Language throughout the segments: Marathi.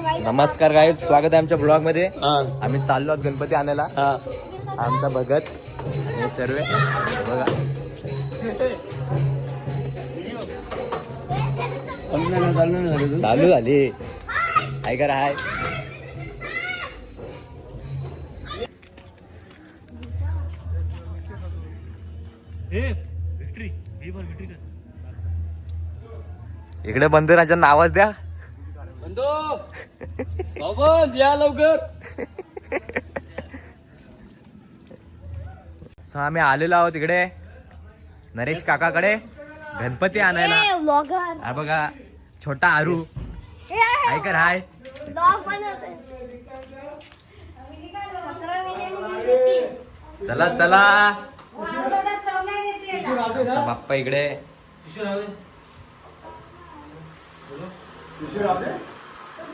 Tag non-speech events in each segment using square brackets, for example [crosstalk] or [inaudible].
नमस्कार गाईज स्वागत आहे आमच्या ब्लॉगमध्ये. आम्ही चाललो आहोत गणपती आणायला. आमचा भगत हे सर्व. बघा. चालू झालं. काय करा हाय? इकडे बंधुराच्या नावाच द्या. बंधू! बाबा या लवकर. आम्ही आलेलो आहोत इकडे. नरेश काकाकडे. गणपती आणायला. ब्लॉगर हा बघा छोटा आरू. हाय कर हाय. ब्लॉग बनवतोय सतरा मिलियन चला चला. आमचा बाप्पा इकडे.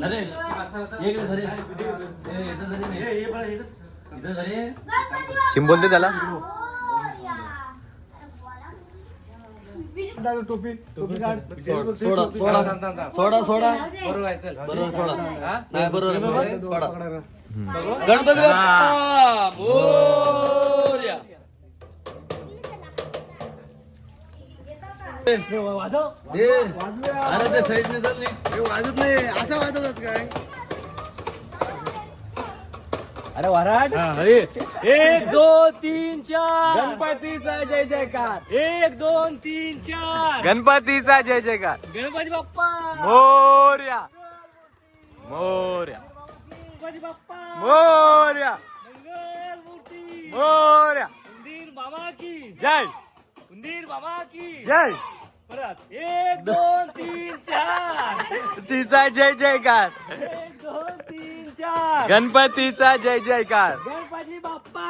नरेश ये इकडे धरे ए, इथं धरे मी. इथं. धरे चिम बोलते त्याला? सोडा सोडा सोडा. सोडा सोडा. बरोबर सोडा. नाही बरोबर आहे, सोडा. सोडा गणपती बाप्पा. मोरया अरे ते साईडने चालली वाजत नाही. असं वाजतात काय? अरे वराड. एक दोन तीन चार. गणपतीचा जय जयकार. एक दोन तीन चार. गणपतीचा जय जयकार. गणपती बाप्पा. मोर्या. मोर्या. गणपती बाप्पा. मोर्या. मंगल मूर्ती. मोर्या. उंदीर बाबा की. जय. उंदीर बाबा की. जय. परत. एक दोन तीन चार. तिचा जय जयकार. एक दोन तीन चार. गणपतीचा जय जयकार. गणपती बाप्पा.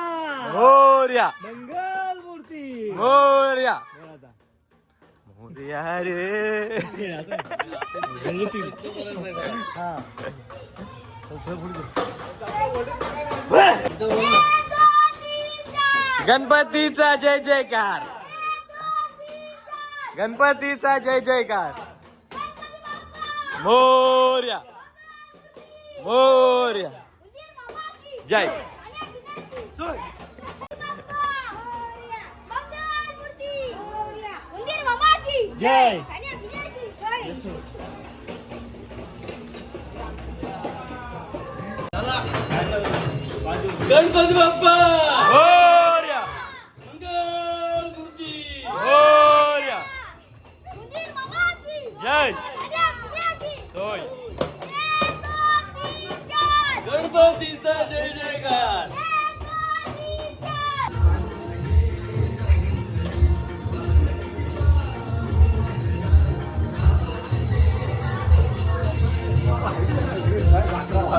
मोर्या. मंगल मूर्ती मोर्या मोर्या रे. गणपतीचा जय जयकार. गणपतीचा जय जयकार. मोर्या. मोर्या. जय. जय. गणपती बाप्पा!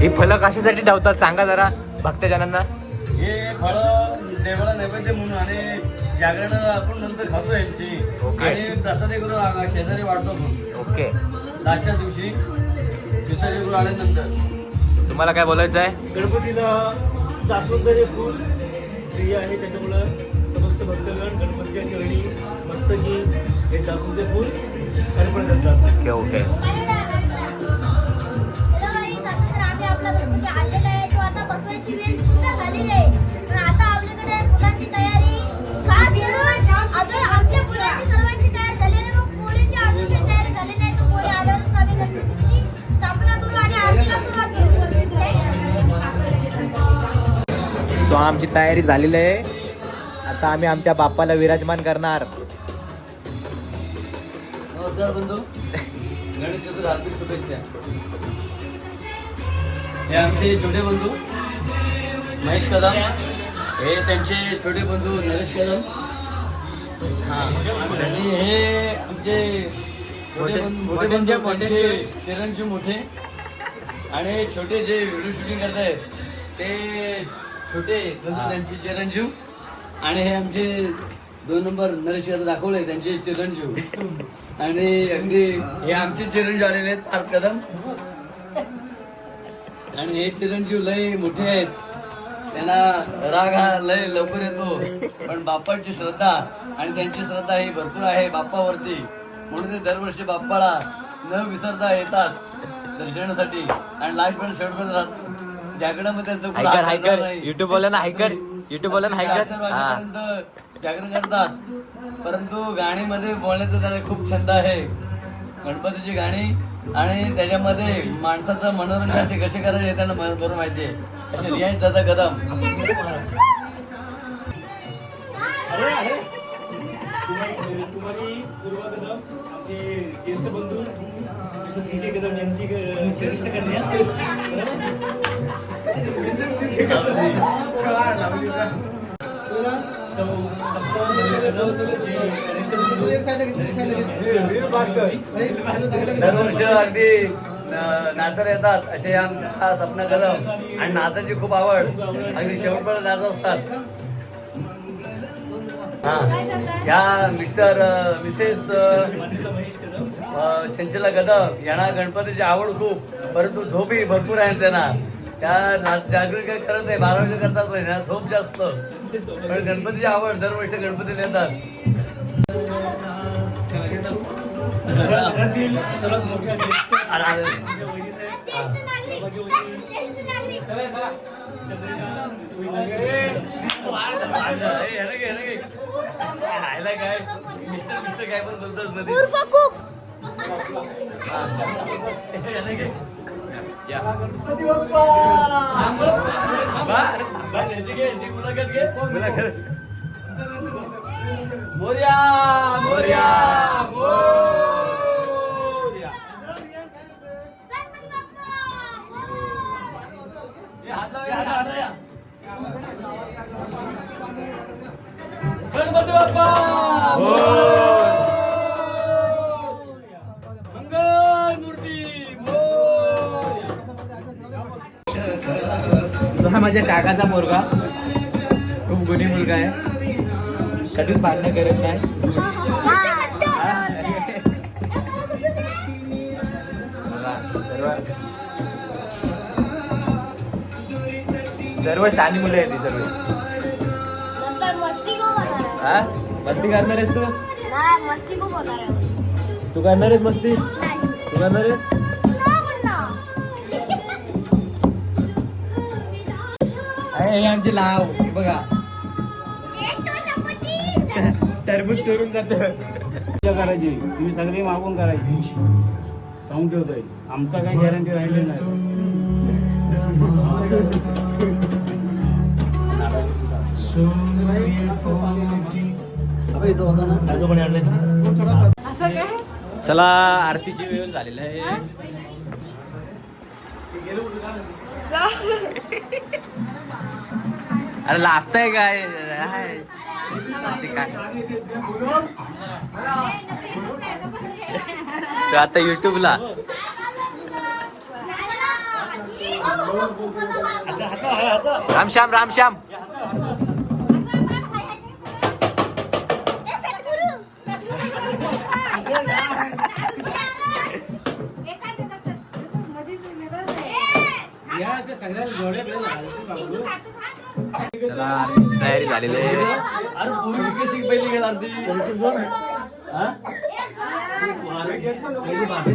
ही फलं कशासाठी ठेवतात सांगा जरा भक्तजनांना. हे फळ देवाला नैवेद्य म्हणून आणि जागरणाला आपण नंतर खातो यांची. ओके. आणि प्रसाद करून आ- शेजारी वाटतो आपण. ओके. लास्टच्या दिवशी विसर्जन करून आल्यानंतर. तुम्हाला काय बोलायचं आहे? गणपतीला जास्वंद हे फूल प्रिय आहे त्याच्यामुळं समस्त भक्तगण गणपतीच्या चरणी मस्तकी हे जास्वंद फूल अर्पण करतात. Okay okay. सो आमची तयारी झालेली आहे. आता आम्ही आमच्या बाप्पाला विराजमान करणार. नमस्कार बंधू. गणेश चतुर हार्दिक शुभेच्छा. हे आमचे छोटे बंधू महेश कदम. हे त्यांचे छोटे बंधू नरेश कदम. हा. आणि हे आमचे मोठे चिरंजीव मोठे. आणि छोटे जे व्हिडिओ शूटिंग करतायत ते छोटे त्यांचे चिरंजीव. आणि हे आमचे दोन नंबर नरेश यादव दाखवले त्यांचे चिरंजीव. आणि अगदी हे आमचे चिरंजीव आलेले आहेत पार्थ कदम आणि हे चिरंजीव लय मोठे आहेत. त्यांना राग हा लय लवकर येतो. पण बाप्पाची श्रद्धा आणि त्यांची श्रद्धा ही भरपूर आहे बाप्पावरती. म्हणून ते दरवर्षी बाप्पाला न विसरता येतात दर्शनासाठी. आणि लास्ट पण शेवटपर्यंत राहतात. जागरणमध्ये त्यांचं हायकर. युट्यूब हायकर. युट्यूब बोला ना चार हायकर. जागरण करतात. परंतु गाणीमध्ये बोलण्याचा त्याला खूप छंद आहे. गणपतीची गाणी आणि त्याच्यामध्ये माणसाचं मनोरंजन असे कसे करायचे हे त्यांना बरोबर माहिती आहे. असे रियाज दादा कदम. सी के दरवर्ष अगदी न- नाचायला येतात असे आमच्या सपना कदम आणि नाचाची खूप आवड. अगदी शेवटपर्यंत नाच असतात. हा. या मिस्टर मिसेस चंचला कदम यांना गणपतीची आवड खूप. परंतु झोपी भरपूर आहे त्यांना. त्या ना- काही करत नाही बारा वाजे करतात पण झोप जास्त. पण गणपतीची आवड दरवर्षी गणपतीला येतात. चंद्रिका सुविधा हे, ह्याला काय? मिस्टर मिस्टर काय पण बोलतोच हा. मुलाखत घे. मुलाखत. मोरया मोरया मोरया माझ्या काकाचा पोरगा. खूप गुणी मुलगा आहे. कधीच भांडणं करत नाही. सर्व सर्व शानी मुलं आहेत सर्व. मस्ती हा करणार आहेस तू? तू करणार आहेस मस्ती? नाही. तू करणार आहेस? हे आमची लाव. हे बघा. एक तो लंगोटी. टरबूज चोरून जात. करायची. तुम्ही सगळी मागून करायची. सांगून ठेवतोय. आमचा काही गॅरंटी राहिली नाही. चला आरतीची वेळ झालेली आहे. अरे लास्ट आहे काय? हाय. काय आता युट्यूबला रामश्याम रामश्याम. सगळ्या जोड्या चला तयारी झालेली आहे. अरे पहिली गेला आरती. हा? पहिली भाभी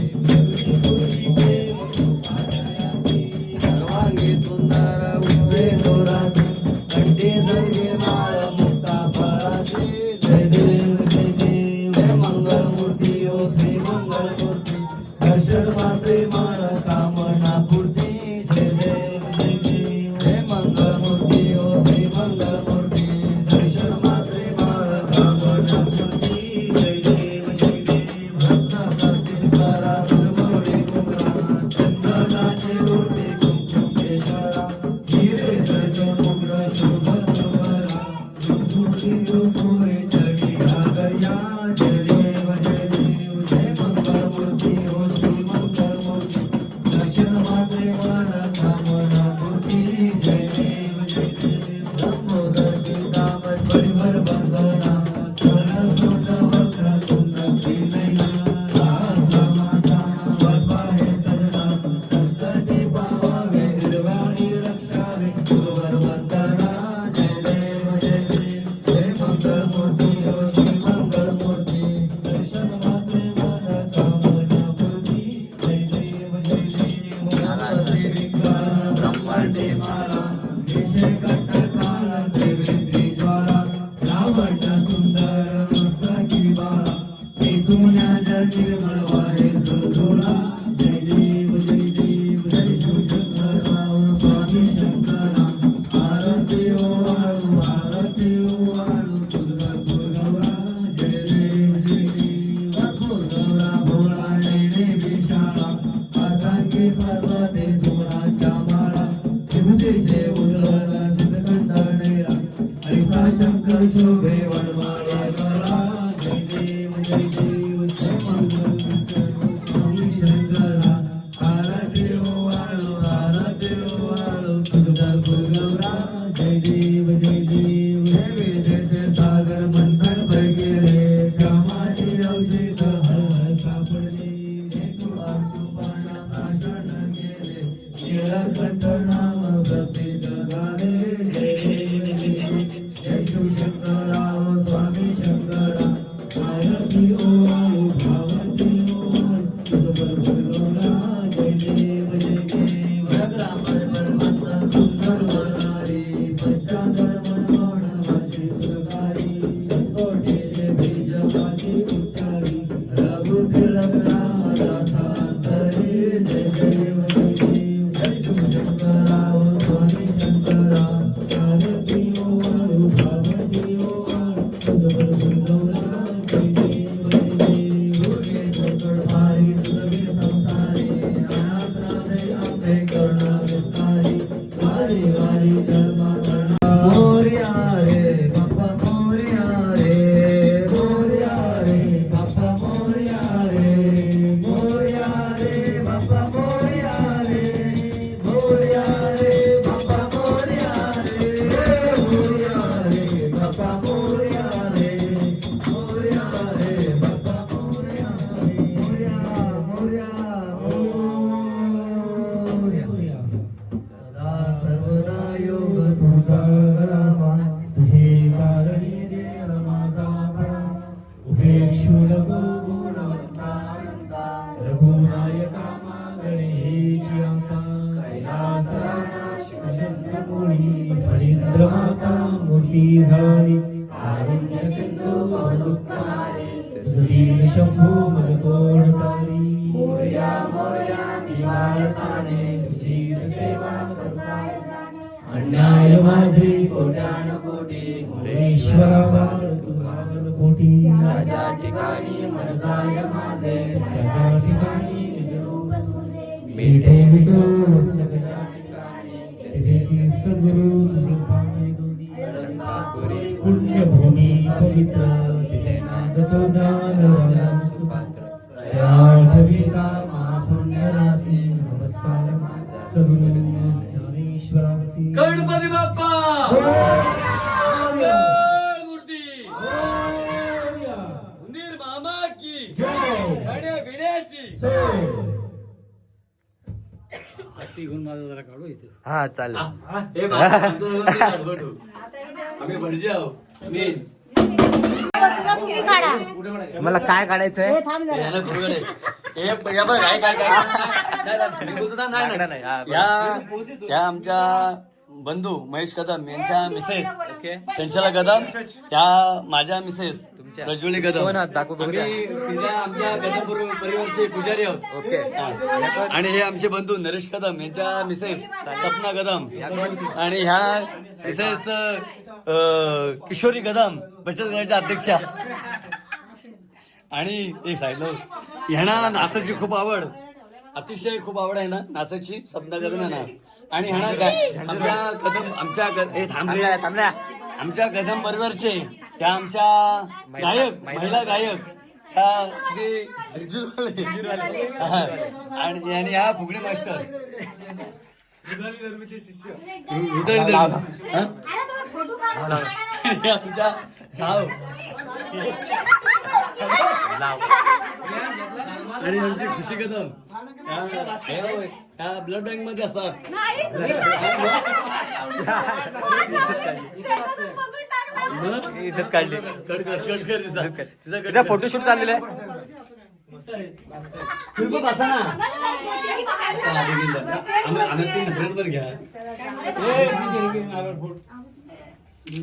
शंकर शोभे वनमाळे देव जय देव. Gracias. ती झाली कारुण्य सिंधू बहुदुःखहारी तुझी शंभू मनकोणकारी मोर्या मोर्या निवारताने तुझी सेवा करताय अन्याय माझे कोट्यान कोटी मुरेश्वरा बाल तू कोटी ज्या ठिकाणी मन जाय माझे ठिकाणी मिठे विठू पवित्र विजयनागतो ज्ञानरजं सुपात्र दयाठविता महापुण्यराशी नमस्कार सगुणेश्वरासी जरा काढू इथे. हा चालेल. आम्ही भटजी आहो मी तुम्ही काढा मला काय काढायचंय याला. हे या बघ, काय काय काय नाही, नाही, मी बोलतो ना, नाही, नागडा नाही, हा, नाही. या या आमच्या बंधू महेश कदम यांच्या मिसेस. चंचला कदम या माझ्या मिसेस प्रज्वली कदम. आम्ही आमच्या कदम परिवार- परिवारचे पुजारी आहोत. ओके हा. आणि हे आमचे बंधू नरेश कदम यांच्या मिसेस सपना कदम. आणि ह्या मिसेस अं, किशोरी कदम बचत गटाच्या अध्यक्षा. आणि एक साईडला ह्यांना नाचाची खूप आवड. अतिशय खूप आवड आहे ना नाचाची सपना कदम आहे ना आणि गाय आमच्या कदम आमच्या ग- हे थांब रे. थांबल्या थांबल्या आमच्या कदम बरोबरचे त्या आमच्या गायक महिला गायक. हा. आणि आणि हा फुगडी मास्टर हा? [laughs] आमच्या गाव. आणि आमची खुशी कदम त्या- हे- त्या ब्लड बँकमध्ये असतात काढली. तिचा कर. फोटोशूट चाललेला आहे. तुम्ही पण बसा ना. हा, देखील जा. आम्ही आम्ही तीन फ्रेंडवर घ्या. ए, ठीक आहे, ठीक आहे, नारळ फोड.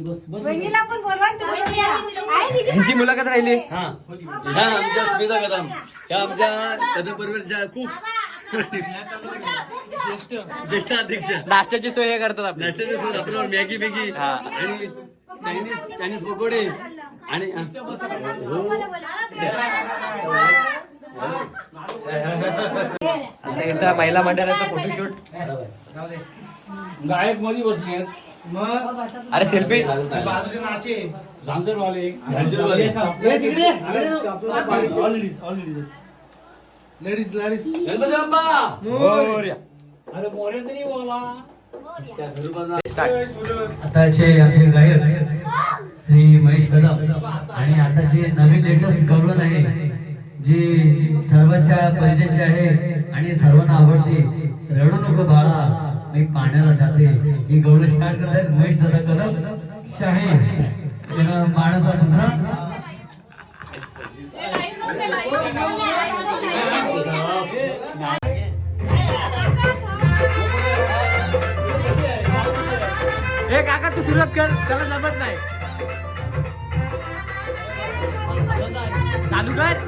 बस बस. वहिनीला पण बोलवा ना तुम्ही आहे दीदी? यांची मुलाखत राहिली? हा. ह्या आमच्या स्मिता कदम ह्या आमच्या कदम परिवारच्या खूप ज्येष्ठ अध्यक्ष. नाश्त्याची सोय हे करतात आपली. नाश्त्याचे सोय रात्रभर मॅगी बिगी. हा. आणि चायनीज चायनीज पकोडे. आणि हो आता इथं महिला मंडळाचं फोटोशूट गायकमध्ये बसले अरे सेल्फी झांजरवाले लेडीज लेडीज गणपती बाप्पा मोरया. अरे मोरे तरी बोला. आताचे आमचे गायक श्री महेश कदम. आणि आताचे नवीन लेटेस्ट गवळण आहे जी सर्वांच्या परिचयाचे आहे आणि सर्वांना आवडते रडू नको बाळा मी पाण्याला जाते. ही गवळ स्टार्ट करत आहेत महेश दादा कदम. शाही मुद्रा ए काका तू सुरुवात कर. त्याला जमत नाही. चालू कर.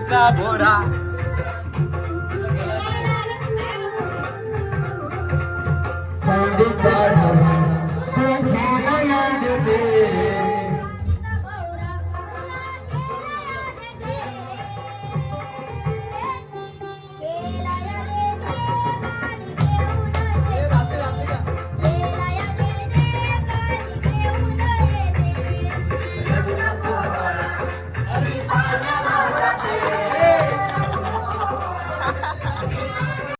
चांदीचा भोरा. चांदीचा